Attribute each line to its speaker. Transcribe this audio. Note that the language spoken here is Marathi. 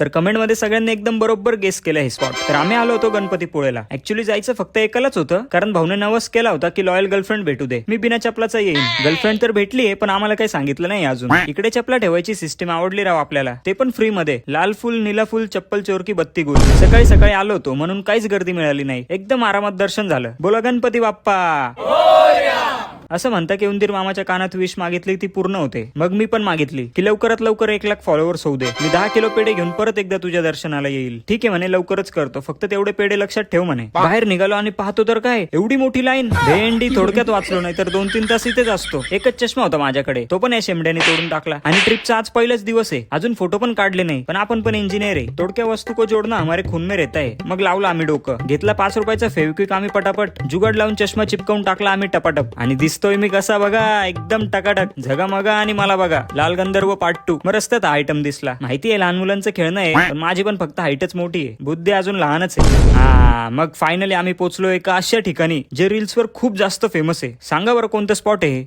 Speaker 1: तर कमेंटमध्ये सगळ्यांनी एकदम बरोबर गेस केलं हे स्पॉट तर आम्ही आलो होतो गणपतीपुळेला ऍक्च्युली जायचं फक्त एकालाच होतं कारण भाऊने नवस केला होता की लॉयल गर्लफ्रेंड भेटू दे. मी बिना चपलाचा येईन. गर्लफ्रेंड तर भेटली पण आम्हाला काही सांगितलं नाही अजून. इकडे चपला ठेवायची सिस्टीम आवडली राव आपल्याला. ते पण फ्री मध्ये. लाल फुल निला फुल चप्पल चोरकी बत्ती गुल सकाळी सकाळी आलो होतो म्हणून काहीच गर्दी मिळाली नाही. एकदम आरामात दर्शन झालं. बोला गणपती बाप्पा! असं म्हणता की उंदीर मामाच्या कानात विश मागितली ती पूर्ण होते. मग मी पण मागितली. की लवकरात लवकर एक लाख फॉलोअर्स होऊ दे. मी दहा किलो पेढे घेऊन परत एकदा तुझ्या दर्शनाला येईल. ठीक आहे म्हणे लवकरच करतो. फक्त तेवढे पेढे लक्षात ठेव म्हणे. बाहेर निघालो आणि पाहतो तर काय? एवढी मोठी लाईन. भेंडी थोडक्यात वाचलो नाही तर दोन तीन तास इथेच असतो. एकच चष्मा होता माझ्याकडे. तो पण या शेमड्याने तोडून टाकला. आणि ट्रिपचा आज पहिलाच दिवस आहे. अजून फोटो पण काढले नाही. पण आपण पण इंजिनियर आहे. तोडक्या वस्तू को जोडणं हमारे खून में रहता है. मग लावला आम्ही डोकं. घेतला पाच रुपयाचा फेविक्विक आम्ही पटापट. जुगाड लावून चष्मा चिपकवून टाकला आम्ही टपाटप. आणि दिसतोय मी कसा बघा? एकदम टकाटक. झगामगा आणि मला बघा. लाल गंधर्व पार्ट टू मग रस्त्यात आयटम दिसला. माहिती आहे लहान मुलांचं खेळणं आहे पण माझी पण फक्त हाईटच मोठी आहे. बुद्धी अजून लहानच आहे. हा मग फायनली आम्ही पोहोचलो एका अशा ठिकाणी जे रील्स वर खूप जास्त फेमस आहे. सांगा बरं कोणतं स्पॉट आहे